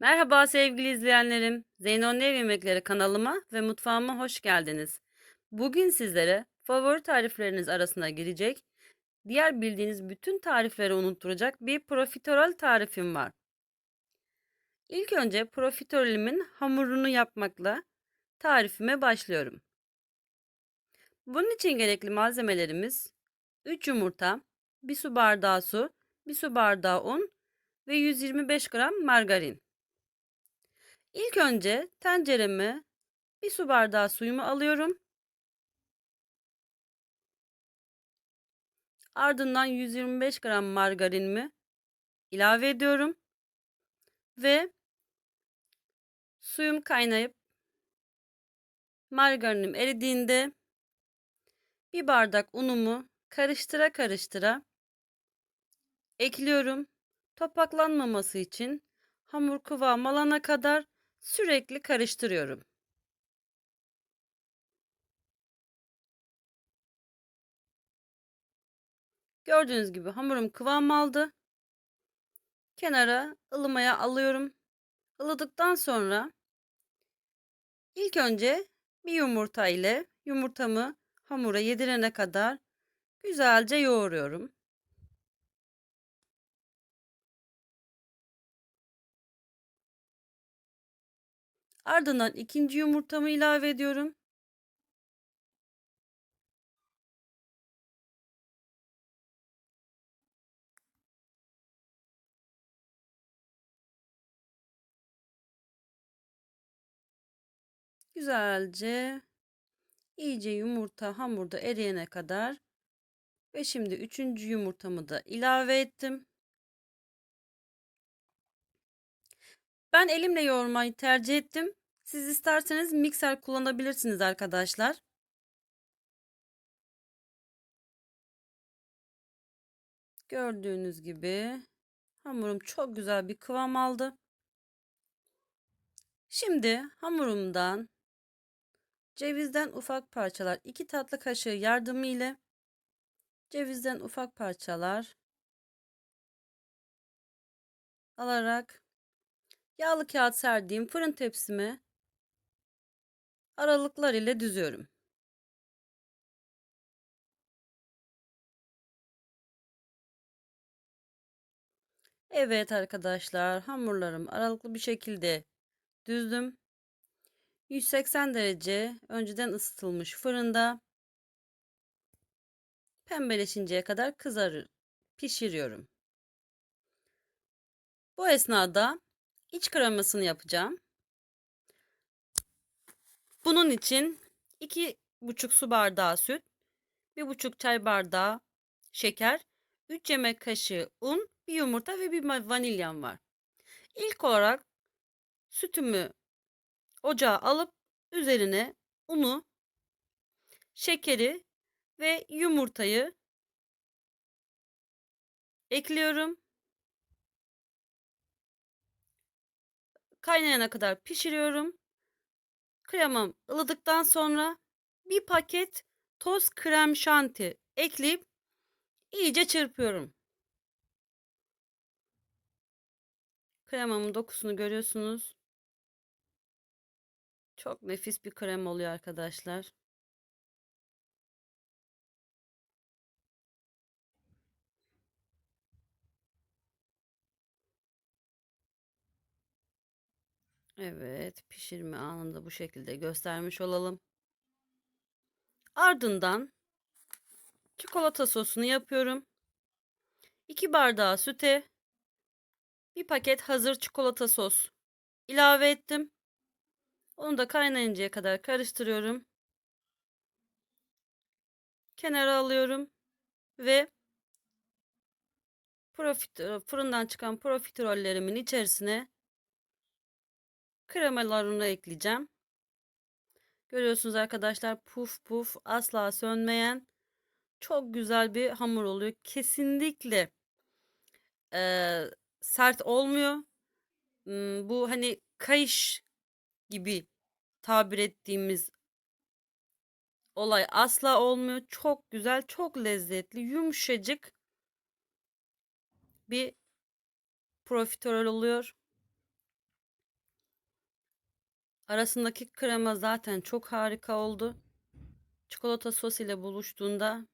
Merhaba sevgili izleyenlerim. Zeyno'nun Ev Yemekleri kanalıma ve mutfağıma hoş geldiniz. Bugün sizlere favori tarifleriniz arasına girecek, diğer bildiğiniz bütün tarifleri unutturacak bir profiterol tarifim var. İlk önce profiterolimin hamurunu yapmakla tarifime başlıyorum. Bunun için gerekli malzemelerimiz 3 yumurta, 1 su bardağı su, 1 su bardağı un ve 125 gram margarin. İlk önce tencereme bir su bardağı suyumu alıyorum. Ardından 125 gram margarinimi ilave ediyorum. Ve suyum kaynayıp margarinim eridiğinde bir bardak unumu karıştıra karıştıra ekliyorum. Topaklanmaması için hamur kıvam alana kadar sürekli karıştırıyorum. Gördüğünüz gibi hamurum kıvam aldı. Kenara ılımaya alıyorum. Ilıdıktan sonra ilk önce bir yumurta ile yumurtamı hamura yedirene kadar güzelce yoğuruyorum. Ardından ikinci yumurtamı ilave ediyorum. Güzelce iyice yumurta hamurda eriyene kadar ve şimdi üçüncü yumurtamı da ilave ettim. Ben elimle yoğurmayı tercih ettim. Siz isterseniz mikser kullanabilirsiniz arkadaşlar. Gördüğünüz gibi hamurum çok güzel bir kıvam aldı. Şimdi hamurumdan cevizden ufak parçalar 2 tatlı kaşığı yardımı ile cevizden ufak parçalar alarak yağlı kağıt serdiğim fırın tepsime aralıklar ile düzüyorum. Evet arkadaşlar hamurlarım aralıklı bir şekilde düzdüm. 180 derece önceden ısıtılmış fırında pembeleşinceye kadar kızarır pişiriyorum. Bu esnada iç kremasını yapacağım. Bunun için 2,5 su bardağı süt, 1,5 çay bardağı şeker, 3 yemek kaşığı un, bir yumurta ve bir vanilyam var. İlk olarak sütümü ocağa alıp üzerine unu, şekeri ve yumurtayı ekliyorum. Kaynayana kadar pişiriyorum. Kremam ılıdıktan sonra bir paket toz krem şanti ekleyip iyice çırpıyorum. Kremamın dokusunu görüyorsunuz. Çok nefis bir krem oluyor arkadaşlar. Evet, pişirme anında bu şekilde göstermiş olalım. Ardından çikolata sosunu yapıyorum. 2 bardağı süte bir paket hazır çikolata sos ilave ettim. Onu da kaynayıncaya kadar karıştırıyorum. Kenara alıyorum ve profit, fırından çıkan profiterollerimin içerisine kremalarını ekleyeceğim. Görüyorsunuz arkadaşlar puf puf asla sönmeyen çok güzel bir hamur oluyor. Kesinlikle e, sert olmuyor. Bu hani kayış gibi tabir ettiğimiz olay asla olmuyor. Çok güzel, çok lezzetli, yumuşacık bir profiterol oluyor. Arasındaki krema zaten çok harika oldu. Çikolata sos ile buluştuğunda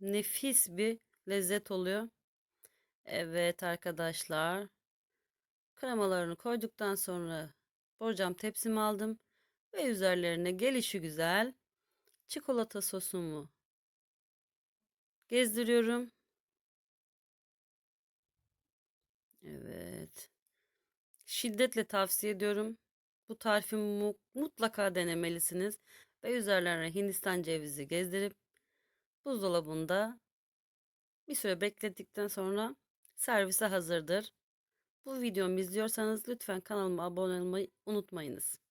nefis bir lezzet oluyor. Evet arkadaşlar. Kremalarını koyduktan sonra borcam tepsimi aldım ve üzerlerine gelişi güzel çikolata sosumu gezdiriyorum. Evet. Şiddetle tavsiye ediyorum. Bu tarifi mu- mutlaka denemelisiniz ve üzerlerine Hindistan cevizi gezdirip buzdolabında bir süre beklettikten sonra servise hazırdır. Bu videomu izliyorsanız lütfen kanalıma abone olmayı unutmayınız.